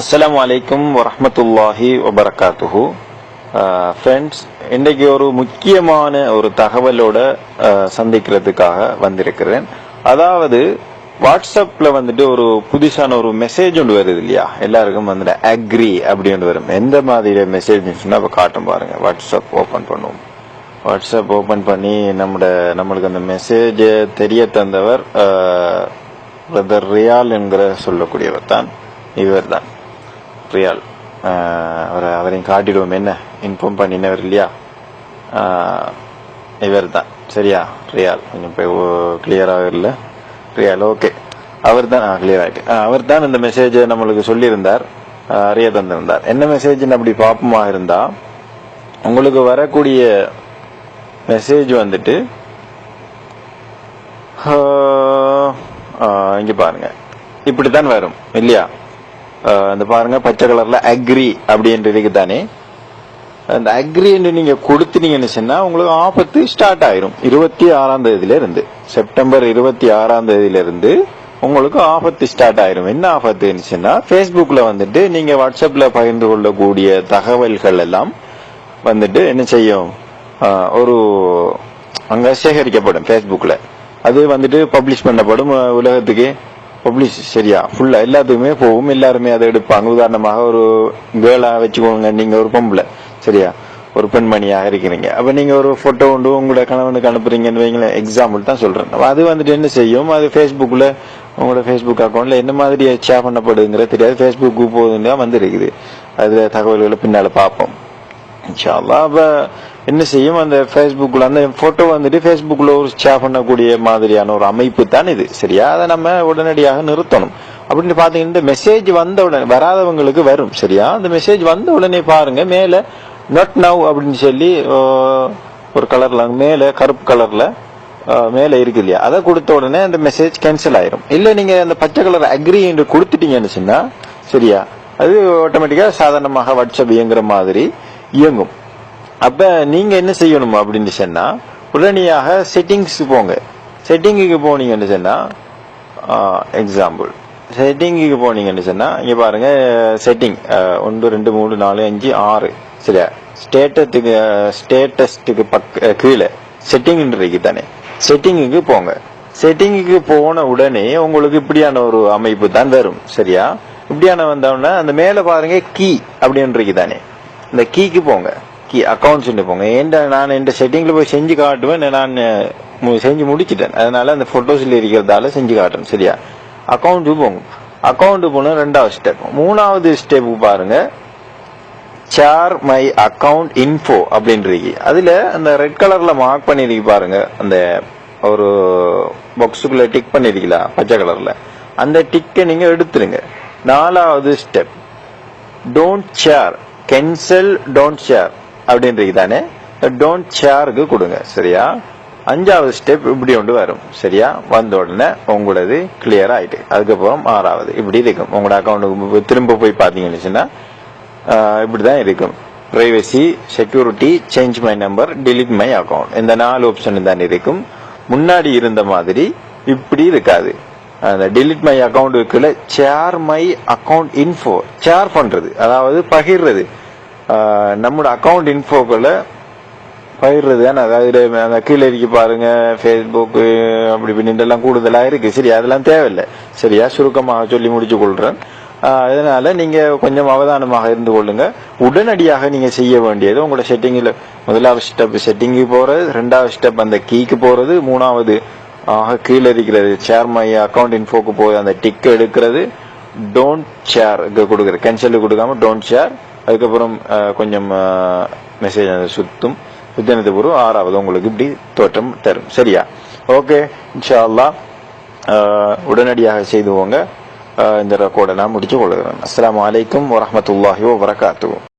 அஸ்லாம் அலைக்கும் வரமத்துல்லாஹி வபரகாத்துஹு ஃப்ரெண்ட்ஸ் இன்றைக்கு ஒரு முக்கியமான ஒரு தகவலோட uh, சந்திக்கிறதுக்காக வந்திருக்கிறேன். அதாவது வாட்ஸ்அப்பில் வந்துட்டு ஒரு புதுசான ஒரு மெசேஜ் ஒன்று வருது இல்லையா? எல்லாருக்கும் வந்துட்டு அக்ரி அப்படின்னு வரும். எந்த மாதிரி மெசேஜ் சொன்னால் இப்போ காட்டும் பாருங்கள் வாட்ஸ்அப் ஓப்பன் பண்ணுவோம். வாட்ஸ்அப் ஓப்பன் பண்ணி நம்மட நம்மளுக்கு அந்த மெசேஜ் தெரிய தந்தவர் uh, பிரதர் ரியால் என்கிற சொல்லக்கூடியவர் தான். இவர் தான் ரியால் அவரை அவரையும் காட்டிடுவோம். என்ன? இன்ஃபார்ம் பண்ணினவர் இல்லையா? இவர் தான் சரியா? ரியால் கொஞ்சம் கிளியராக இல்லை. ரியால் ஓகே அவர் தான் கிளியர் ஆயிட்டு. அவர் தான் இந்த மெசேஜை நம்மளுக்கு சொல்லியிருந்தார். அறிய தந்திருந்தார். என்ன மெசேஜ்னு அப்படி பார்ப்போமா இருந்தா உங்களுக்கு வரக்கூடிய மெசேஜ் வந்துட்டு இங்க பாருங்க. இப்படித்தான் வரும் இல்லையா? இந்த பாருங்க பச்சை கலர்ல அக்ரி அப்படின்ட்டு தானே அந்த அக்ரின்னு நீங்க கொடுத்தீங்கன்னு சொன்னா உங்களுக்கு ஆபத்து ஸ்டார்ட் ஆயிரும். இருபத்தி ஆறாம் தேதியில இருந்து செப்டம்பர் இருபத்தி ஆறாம் தேதியில இருந்து உங்களுக்கு ஆபத்து ஸ்டார்ட் ஆயிரும். என்ன ஆபத்துன்னு சொன்னா Facebookல வந்துட்டு நீங்க வாட்ஸ்அப்ல பகிர்ந்து கொள்ளக்கூடிய தகவல்கள் எல்லாம் வந்துட்டு என்ன செய்யும்? ஒரு அங்க சேகரிக்கப்படும் Facebookல. அது வந்துட்டு பப்ளிஷ் பண்ணப்படும் உலகத்துக்கு. பப்ளிஷ் சரியா? ஃபுல்லா எல்லாத்துக்குமே போகும். எல்லாருமே அதை எடுப்பாங்க. உதாரணமாக ஒரு கேர்ளா வச்சுக்கோங்க. நீங்க ஒரு பொம்பளை. சரியா? ஒரு பெண்மணியாக இருக்கிறீங்க. அப்ப நீங்க ஒரு போட்டோ கொண்டு உங்களோட கணவனுக்கு அனுப்புறீங்கன்னு வைங்களேன். எக்ஸாம்பிள் தான் சொல்றேன். அது வந்துட்டு என்ன செய்யும்? அது ஃபேஸ்புக்ல உங்களோட ஃபேஸ்புக் அக்கௌண்ட்ல என்ன மாதிரி ஷேர் பண்ணப்படுதுங்கிற தெரியாது. ஃபேஸ்புக்கு போகுதுன்னு தான் வந்திருக்குது. அதுல தகவல்களை பின்னால பார்ப்போம். இன்ஷா அப்ப என்ன செய்யும்? அந்த ஃபேஸ்புக்கில் அந்த ஃபோட்டோ வந்துட்டு ஃபேஸ்புக்கில் ஒரு ஷேர் பண்ணக்கூடிய மாதிரியான ஒரு அமைப்பு தான் இது. சரியா? அதை நம்ம உடனடியாக நிறுத்தணும். அப்படின்னு பார்த்தீங்கன்னா இந்த மெசேஜ் வந்த உடனே வராதவங்களுக்கு வரும். சரியா? அந்த மெசேஜ் வந்த உடனே பாருங்க மேலே நாட் நவ் அப்படின்னு சொல்லி ஒரு கலர்ல மேலே கருப்பு கலர்ல மேலே இருக்கு இல்லையா? அதை கொடுத்த உடனே அந்த மெசேஜ் கேன்சல் ஆயிரும். இல்லை நீங்க அந்த பச்சை கலர் அக்ரி என்று கொடுத்துட்டீங்கன்னு சொன்னா சரியா? அது ஆட்டோமேட்டிக்காக சாதாரணமாக வாட்ஸ்அப் இயங்குற மாதிரி இயங்கும். அப்ப நீங்க என்ன செய்யணும் அப்படின்னு சொன்னா உடனடியாக செட்டிங்ஸ் போங்க. செட்டிங்குக்கு போனீங்கன்னு சொன்னா எக்ஸாம்பிள் செட்டிங்குக்கு போனீங்கன்னு சொன்னா இங்க பாருங்க செட்டிங் ஒன்று ரெண்டு மூணு நாலு அஞ்சு ஆறு சரியா? ஸ்டேட்டத்துக்கு ஸ்டேட்டஸ்டுக்கு பக்க கீழே. செட்டிங் தானே. செட்டிங்குக்கு போங்க. செட்டிங்குக்கு போன உடனே உங்களுக்கு இப்படியான ஒரு அமைப்பு தான் வரும் சரியா? இப்படியான வந்தோடனே அந்த மேல பாருங்க கீ அப்படின்னு தானே. இந்த கீக்கு போங்க. கீ அக்கௌண்ட்ஸ் போங்க. ஏன்டா நான் இந்த செட்டிங்ல போய் செஞ்சு காட்டுவேன்? நான் மு- செஞ்சு முடிச்சிட்டேன். அதனால அந்த போட்டோஸ்ல இருக்கிறதால செஞ்சு காட்டுறேன். சரியா? அக்கௌண்ட் போங்க. அக்கௌண்ட் போன ரெண்டாவது ஸ்டெப் மூணாவது ஸ்டெப் பாருங்க. ஷேர் மை அக்கவுண்ட் இன்ஃபோ அப்படின்றது அதுல அந்த ரெட் கலர்ல மார்க் பண்ணிருக்கு பாருங்க. அந்த ஒரு பாக்ஸுக்குள்ள டிக் பண்ணியிருக்கீங்களா பச்சை கலர்ல அந்த டிக்கை நீங்க எடுத்துருங்க. நாலாவது step don't share cancel don't share அப்படின்றது தானே டோன்ட் ஷேருக்கு கொடுங்க சரியா? அஞ்சாவது ஸ்டெப் இப்படி ஒன்று வரும் சரியா? வந்த உடனே உங்களது கிளியர் ஆயிட்டு அதுக்கப்புறம் ஆறாவது. இப்படி இருக்கும். உங்களோட அக்கௌண்ட்டுக்கு திரும்ப போய் பார்த்தீங்கன்னு சொன்னா ஆஹ் இப்படிதான் இருக்கும். Privacy security change my number delete my account இந்த நாலு ஆப்ஷன் தான் இருக்கும். முன்னாடி இருந்த மாதிரி இப்படி இருக்காது. அந்த delete my அக்கௌண்ட்டுக்குள்ள share my account info share பண்ணுறது அதாவது பகிர்றது. நம்மளோட அக்கௌண்ட் இன்ஃபோக்குள்ள பகிர்றது தானே. அதாவது அந்த கீழே இருக்கு பாருங்க ஃபேஸ்புக்கு அப்படி இப்படின்ட்டு எல்லாம் கூடுதலா இருக்கு. சரி அதெல்லாம் தேவையில்லை. சரியா சுருக்கமாக சொல்லி முடிச்சு கொள்றேன். ஆஹ் இதனால நீங்க கொஞ்சம் அவதானமாக இருந்து கொள்ளுங்க. உடனடியாக நீங்க செய்ய வேண்டியது உங்களோட செட்டிங்கில் முதலாவது ஸ்டெப் செட்டிங்கு போறது ரெண்டாவது ஸ்டெப் அந்த கீக்கு போறது மூணாவது ஆக கீழே இருக்கிறது. ஷேர் மை அக்கௌண்ட் இன்ஃபோக்கு போய் அந்த டிக் எடுக்கிறது. டோன்ட் ஷேர் கொடுக்குறது கேன்சல் கொடுக்காம டோன்ட் ஷேர் அதுக்கப்புறம் கொஞ்சம் மெசேஜ் சுத்தும். சுத்தினது பூர்வம் ஆறாவது உங்களுக்கு இப்படி தோற்றம் தரும். சரியா? ஓகே இன்ஷா அல்லாஹ் ஆஹ், உடனடியாக செய்துவோங்க இந்த ரெக்கார்டை நான் முடிச்சு கொள்கிறேன். அஸ்லாம் அலைக்கும் வரமத்துல்லாஹி வபரகாத்துஹு.